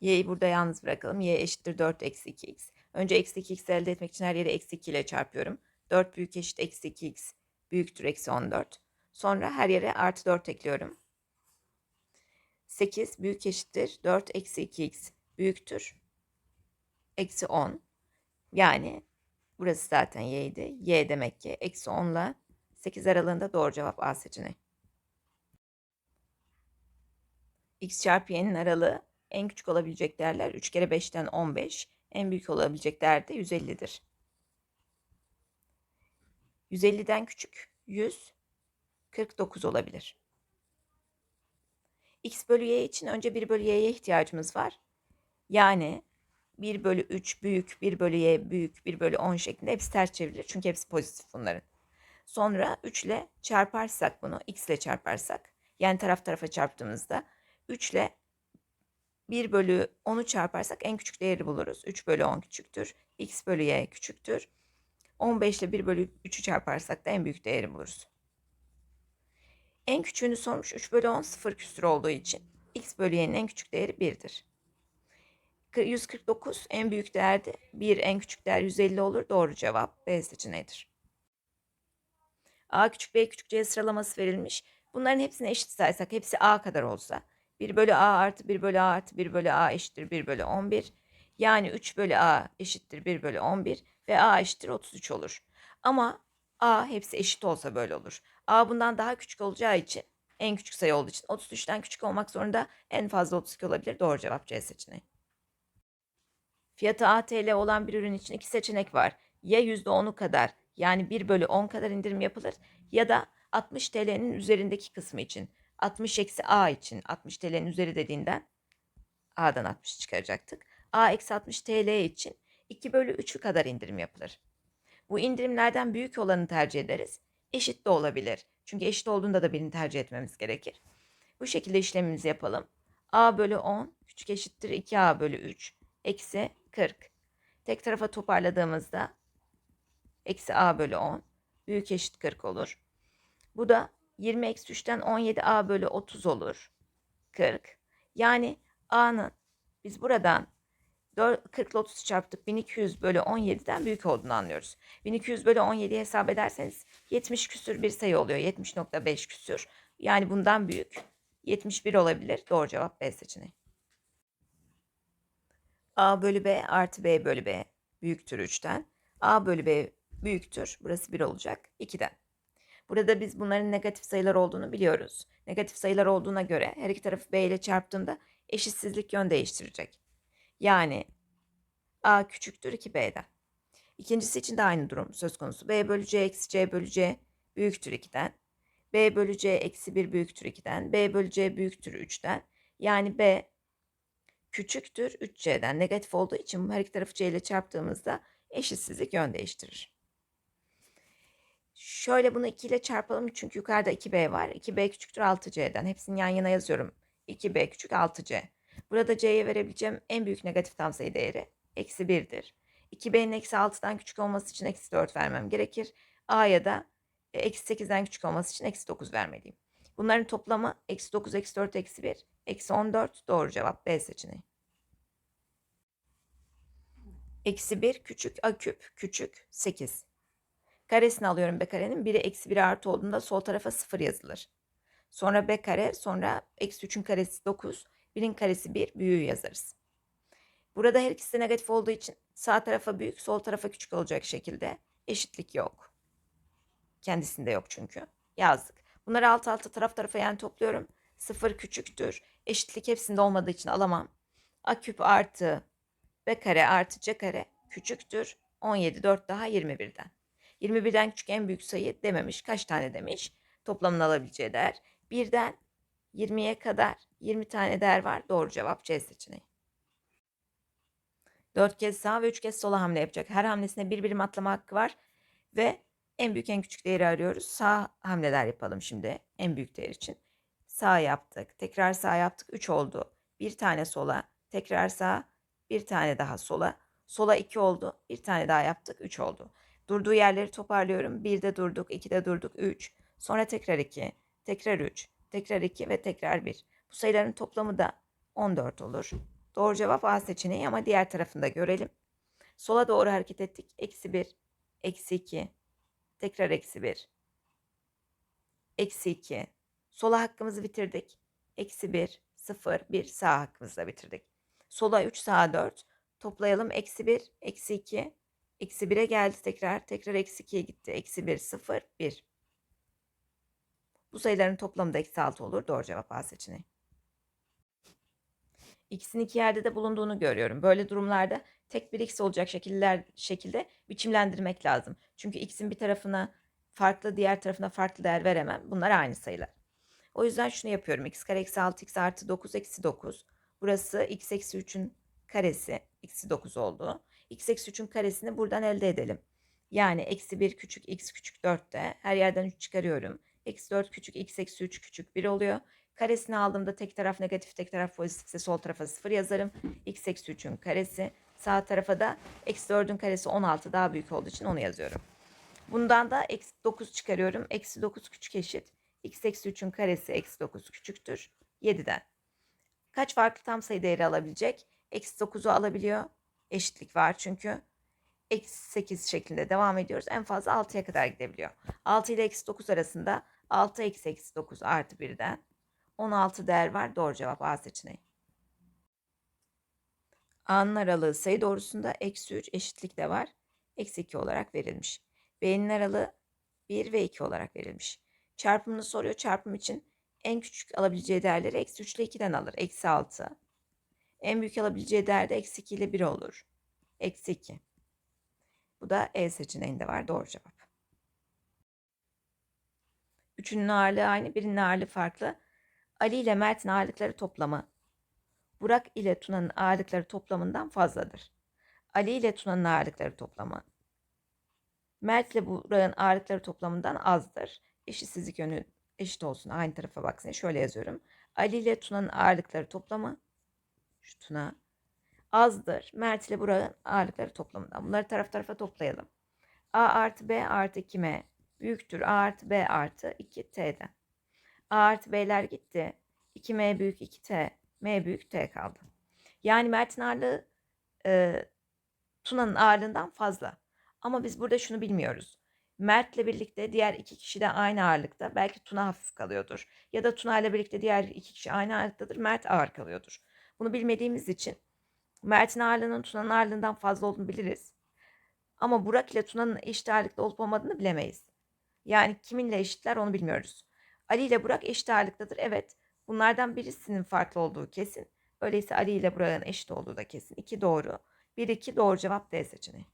Y'yi burada yalnız bırakalım. Y eşittir 4 eksi 2x. Önce eksi 2x elde etmek için her yere eksi 2 ile çarpıyorum. 4 büyük eşit eksi 2x büyüktür eksi 14. Sonra her yere artı 4 ekliyorum. 8 büyük eşittir 4 eksi 2x büyüktür eksi 10. Yani burası zaten y'ydi. Y demek ki eksi 10 ile 8 aralığında doğru cevap A seçeneği. x çarpı y'nin aralığı en küçük olabilecek değerler 3 kere 5'ten 15. En büyük olabilecek değer de 150'dir. 150'den küçük 149 olabilir. x bölü y için önce 1 bölü y'ye ihtiyacımız var. Yani 1 bölü 3 büyük, 1 bölü y büyük, 1 bölü 10 şeklinde hepsi ters çevrilir. Çünkü hepsi pozitif bunların. Sonra 3 ile çarparsak bunu, x ile çarparsak, yani taraf tarafa çarptığımızda 3 ile 1 bölü 10'u çarparsak en küçük değeri buluruz. 3 bölü 10 küçüktür. x bölü y küçüktür. 15 ile 1 bölü 3'ü çarparsak da en büyük değeri buluruz. En küçüğünü sormuş 3 bölü 10 sıfır küsür olduğu için x bölü y'nin en küçük değeri 1'dir. 149 en büyük değerdi. 1 en küçük değer 150 olur. Doğru cevap B seçeneğidir. A küçük B küçük C sıralaması verilmiş. Bunların hepsini eşit saysak hepsi A kadar olsa 1 bölü A artı 1 bölü A artı 1 bölü A eşittir 1 bölü 11. Yani 3 bölü A eşittir 1 bölü 11 ve A eşittir 33 olur. Ama A hepsi eşit olsa böyle olur. A bundan daha küçük olacağı için en küçük sayı olduğu için 33'ten küçük olmak zorunda en fazla 32 olabilir. Doğru cevap C seçeneği. Fiyatı ATL olan bir ürün için iki seçenek var. Ya %10'u kadar yani 1 bölü 10 kadar indirim yapılır ya da 60 TL'nin üzerindeki kısmı için 60 eksi A için 60 TL'nin üzeri dediğinden A'dan 60 çıkaracaktık. A eksi 60 TL için 2 bölü 3'ü kadar indirim yapılır. Bu indirimlerden büyük olanı tercih ederiz. Eşit de olabilir. Çünkü eşit olduğunda da birini tercih etmemiz gerekir. Bu şekilde işlemimizi yapalım. A bölü 10 küçük eşittir 2A bölü 3 eksi 40. Tek tarafa toparladığımızda eksi A bölü 10 büyük eşit 40 olur. Bu da 20 eksi 3'ten 17A bölü 30 olur. 40. Yani A'nın biz buradan 40 ile 30 çarptık 1200 bölü 17'den büyük olduğunu anlıyoruz. 1200 bölü 17'yi hesap ederseniz 70 küsür bir sayı oluyor. 70.5 küsür. Yani bundan büyük. 71 olabilir. Doğru cevap B seçeneği. A bölü B artı B bölü B büyüktür 3'ten. A bölü B büyüktür. Burası 1 olacak. 2'den. Burada biz bunların negatif sayılar olduğunu biliyoruz. Negatif sayılar olduğuna göre her iki tarafı B ile çarptığımda eşitsizlik yön değiştirecek. Yani A küçüktür 2B'den. İkincisi için de aynı durum söz konusu. B bölü C eksi C bölü C büyüktür 2'den. B bölü C eksi 1 büyüktür 2'den. B bölü C büyüktür 3'ten. Yani B küçüktür 3C'den. Negatif olduğu için her iki tarafı C ile çarptığımızda eşitsizlik yön değiştirir. Şöyle bunu 2 ile çarpalım çünkü yukarıda 2B var. 2B küçüktür 6C'den. Hepsini yan yana yazıyorum. 2B küçük 6C. Burada C'ye verebileceğim en büyük negatif tam sayı değeri eksi 1'dir. 2B'nin eksi 6'dan küçük olması için eksi 4 vermem gerekir. A'ya da e, eksi 8'den küçük olması için eksi 9 vermeliyim. Bunların toplamı eksi 9, eksi 4, eksi 1, eksi 14 doğru cevap B seçeneği. Eksi 1 küçük A küp küçük 8. Karesini alıyorum B karenin. Biri eksi 1 artı olduğunda sol tarafa 0 yazılır. Sonra B kare sonra eksi 3'ün karesi 9. 1'in karesi 1 büyüğü yazarız. Burada her ikisi negatif olduğu için sağ tarafa büyük sol tarafa küçük olacak şekilde eşitlik yok. Kendisinde yok çünkü. Yazdık. Bunları alt alta taraf tarafa yani topluyorum. 0 küçüktür. Eşitlik hepsinde olmadığı için alamam. A küp artı B kare artı C kare küçüktür. 17 4 daha 21'den. 21'den küçük en büyük sayı dememiş. Kaç tane demiş? Toplamın alabileceği değer. 1'den 20'ye kadar 20 tane değer var. Doğru cevap C seçeneği. 4 kez sağ ve 3 kez sola hamle yapacak. Her hamlesine bir birim atlama hakkı var. Ve en büyük en küçük değeri arıyoruz. Sağ hamleler yapalım şimdi en büyük değer için. Sağ yaptık. Tekrar sağ yaptık. 3 oldu. Bir tane sola. Tekrar sağ. Bir tane daha sola. Sola 2 oldu. Bir tane daha yaptık. 3 oldu. Durduğu yerleri toparlıyorum. 1'de durduk. 2'de durduk. 3. Sonra tekrar 2. Tekrar 3. Tekrar 2 ve tekrar 1. Bu sayıların toplamı da 14 olur. Doğru cevap A seçeneği ama diğer tarafını da görelim. Sola doğru hareket ettik. Eksi 1, eksi 2, tekrar eksi 1, eksi 2. Sola hakkımızı bitirdik. Eksi 1, 0, 1 sağ hakkımızla bitirdik. Sola 3, sağa 4. Toplayalım. Eksi 1, eksi 2, eksi 1'e geldi tekrar. Tekrar eksi 2'ye gitti. Eksi 1, 0, 1. Bu sayıların toplamı da eksi 6 olur. Doğru cevap A seçeneği. X'in iki yerde de bulunduğunu görüyorum. Böyle durumlarda tek bir X olacak şekiller, şekilde biçimlendirmek lazım. Çünkü X'in bir tarafına farklı, diğer tarafına farklı değer veremem. Bunlar aynı sayılar. O yüzden şunu yapıyorum. X kare eksi 6, X artı 9, eksi 9. Burası X eksi 3'ün karesi. Eksi 9 oldu. X eksi 3'ün karesini buradan elde edelim. Yani eksi 1 küçük X küçük 4 de her yerden 3 çıkarıyorum. Eksi 4 küçük X eksi 3 küçük 1 oluyor. Karesini aldığımda tek taraf negatif, tek taraf pozitifse sol tarafa 0 yazarım. X eksi 3'ün karesi. Sağ tarafa da eksi 4'ün karesi 16 daha büyük olduğu için onu yazıyorum. Bundan da eksi 9 çıkarıyorum. Eksi 9 küçük eşit. X eksi 3'ün karesi eksi 9 küçüktür. 7'den. Kaç farklı tam sayı değeri alabilecek? Eksi 9'u alabiliyor. Eşitlik var çünkü. Eksi 8 şeklinde devam ediyoruz. En fazla 6'ya kadar gidebiliyor. 6 ile eksi 9 arasında 6 eksi eksi 9 artı 1'den 16 değer var. Doğru cevap A seçeneği. A'nın aralığı sayı doğrusunda eksi 3 eşitlik de var. Eksi 2 olarak verilmiş. B'nin aralığı 1 ve 2 olarak verilmiş. Çarpımını soruyor. Çarpım için en küçük alabileceği değerleri eksi 3 ile 2'den alır. Eksi 6. En büyük alabileceği değer de eksi 2 ile 1 olur. Eksi 2. Bu da E seçeneğinde var. Doğru cevap. Üçünün ağırlığı aynı, birinin ağırlığı farklı. Ali ile Mert'in ağırlıkları toplamı Burak ile Tuna'nın ağırlıkları toplamından fazladır. Ali ile Tuna'nın ağırlıkları toplamı Mert ile Burak'ın ağırlıkları toplamından azdır. Eşitsizlik yönü eşit olsun. Aynı tarafa baksın. Şöyle yazıyorum. Ali ile Tuna'nın ağırlıkları toplamı şu azdır. Mert ile Burak'ın ağırlıkları toplamından. Bunları taraf tarafa toplayalım. A artı B artı 2M büyüktür. A artı B artı 2T'den. A artı B'ler gitti. 2M büyük 2T. M büyük T kaldı. Yani Mert'in ağırlığı e, Tuna'nın ağırlığından fazla. Ama biz burada şunu bilmiyoruz. Mert'le birlikte diğer iki kişi de aynı ağırlıkta. Belki Tuna hafif kalıyordur. Ya da Tuna ile birlikte diğer iki kişi aynı ağırlıktadır. Mert ağır kalıyordur. Bunu bilmediğimiz için Mert'in ağırlığının Tuna'nın ağırlığından fazla olduğunu biliriz. Ama Burak ile Tuna'nın eşit ağırlıkta olup olmadığını bilemeyiz. Yani kiminle eşitler onu bilmiyoruz. Ali ile Burak eşit ağırlıktadır. Evet. Bunlardan birisinin farklı olduğu kesin. Öyleyse Ali ile Burak'ın eşit olduğu da kesin. İki doğru. Bir iki doğru cevap D seçeneği.